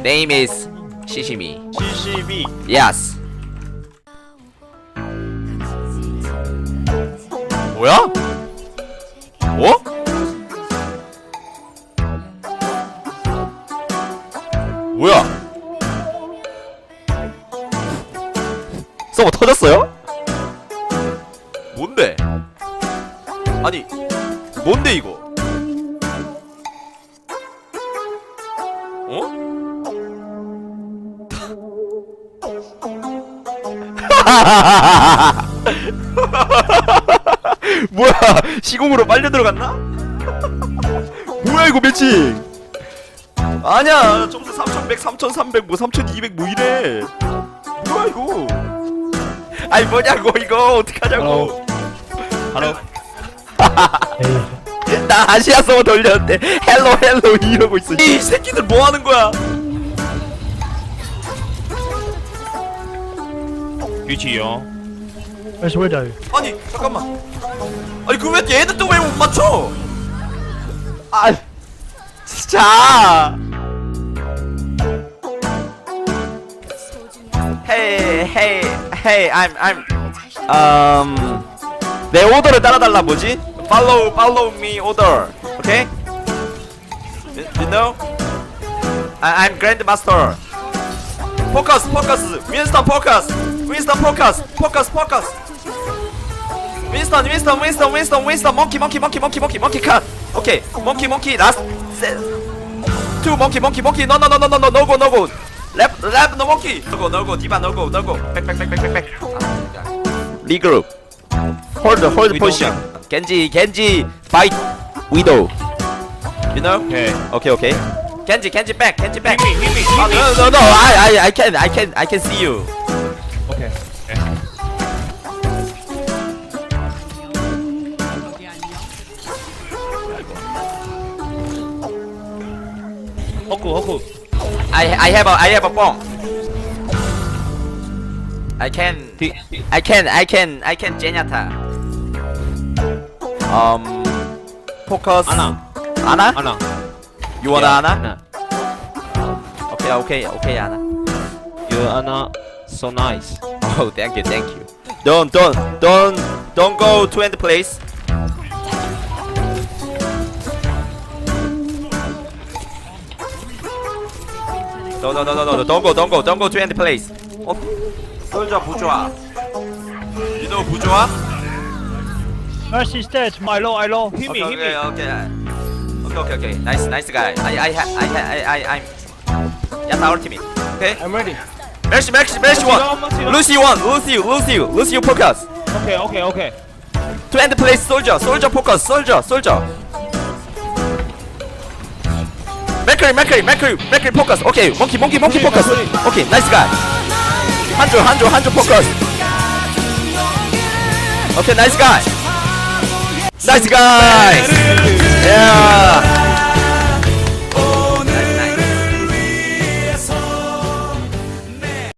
Name is 시시미. CCB Yes. 뭐야? 어? 뭐야? 서버 터졌어요? 뭔데? 아니, 뭔데 이거? 어? 뭐야 시공으로 빨려 들어갔나? 뭐야 이거 매칭? 아니야 점수 3100 3300 뭐 3200 뭐 이래. 뭐야 이거? 아니 뭐냐고 이거. 어떡하냐고. 바로. 나 아시아 서버 돌렸는데 헬로 헬로 이러고 있어. 이 새끼들 뭐 하는 거야 위치요 Where's Widow? 아니 잠깐만 아니 그 왜 얘들 또 왜 못 맞춰 아 진짜 Hey hey hey I'm I'm um 내 오더를 따라달라 뭐지 Follow follow me order Okay you, you know I, I'm grandmaster Focus focus Winston focus Winston focus focus focus Winston, Winston, Winston, Winston, Winston, monkey, monkey, monkey, monkey, monkey, monkey, cut. Okay, monkey, monkey, last. set. Two monkey, monkey, monkey. No, no, no, no, no, no, no go, no go. Left, left, no monkey. No go, no go. Diva, no go, no go. Back, back, back, back, back, back. Regroup. Hold, the hold the Widow. position. Genji, Genji, fight. Widow. You know? 오케이 Okay, okay. Genji, Genji, back, Genji, back. 힘이 힘이 Oh, 힘이 no, no, no. I, I, I can, I can, I can see you. 오케이 허쿠 허쿠 I, I have a, I have a bomb. I can. 뒤 I can, I can, I can Zenyatta. Um, focus. 아나 Anna? 아나 You want Yeah, Anna? Okay, okay, okay, Anna. You Anna so nice Oh, thank you, thank you. Don't, don't, don't, don't go to end place. No, no, no, no, no, don't go, don't go, don't go to end place. 어, 솔저 부조화. You know 부조화? Mercy's dead. I low I low 힘이 okay, 힘이 okay, okay. Okay, okay, okay. Nice, nice guy. I, I, ha- I, ha- I, I, I'm. Yata ultimate. Okay. I'm ready Mercy, Mercy, Mercy one. Lucy one. Lucy, Lucy, Lucy focus. 오케이 오케이 오케이 To end place, soldier, soldier focus, soldier, soldier. Mercury, Mercury, Mercury, Mercury focus. Okay, monkey, monkey, monkey Mercury, focus. Mercury. Okay, nice guy. Hanjo, Hanjo, Hanjo focus. Okay, nice guy. Nice guy. Yeah.